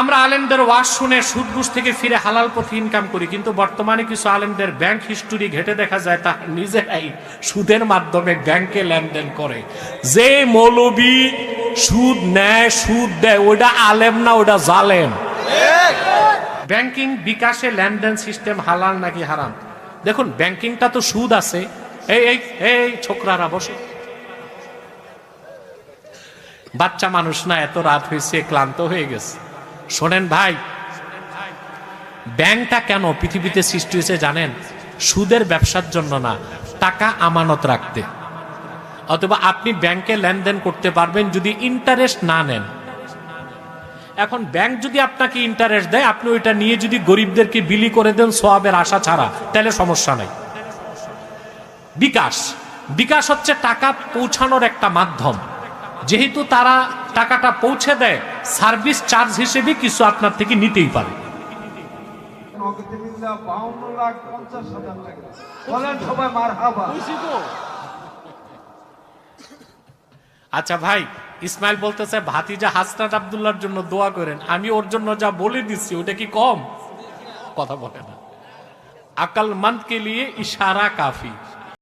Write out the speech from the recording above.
আমরা আলেমদের ওয়াজ শুনে সুদ ঘুষ থেকে ফিরে হালাল পথে ইনকাম করি, কিন্তু বর্তমানে কিছু আলেমদের ব্যাংক হিস্টোরি ঘেটে দেখা যায় তা নিজেরাই সুদের মাধ্যমে ব্যাংকে লেনদেন করে। যে মৌলবি সুদ নেয়, সুদ দেয় ওটা আলেম না ওটা জালেম। ব্যাংকিং বিকাশে লেনদেন সিস্টেম হালাল নাকি হারাম? দেখুন ব্যাংকিংটা তো সুদ আছে। এই এই এই ছোকরারা, বসে। বাচ্চা মানুষ না, এত রাত হয়েছে, ক্লান্ত হয়ে গেছে। শোনেন ভাই, ব্যাংকটা কেন পৃথিবীতে সৃষ্টি হয়েছে জানেন? সুদের ব্যবসার জন্য না, টাকা আমানত রাখতে। অথবা আপনি ব্যাংকে লেনদেন করতে পারবেন যদি ইন্টারেস্ট না নেন। এখন ব্যাংক যদি আপনাকে ইন্টারেস্ট দেয়, আপনি ওইটা নিয়ে যদি গরিবদেরকে বিলি করে দেন সোয়াবের আশা ছাড়া, তাহলে সমস্যা নাই। বিকাশ বিকাশ হচ্ছে টাকা পৌঁছানোর একটা মাধ্যম। যেহেতু তারা টাকাটা পৌঁছে দেয় সার্ভিস চার্জ হিসেবে কিছু আপনার থেকে নিতেই পারে। আচ্ছা ভাই ইসমাইল বলতেছে ভাতিজা হাসনাত আবদুল্লাহর জন্য দোয়া করেন। আমি ওর জন্য যা বলে দিচ্ছি ওটা কি কম? কথা বলে না। আকল মন্দ কে লিয়ে ইশারা কাফি।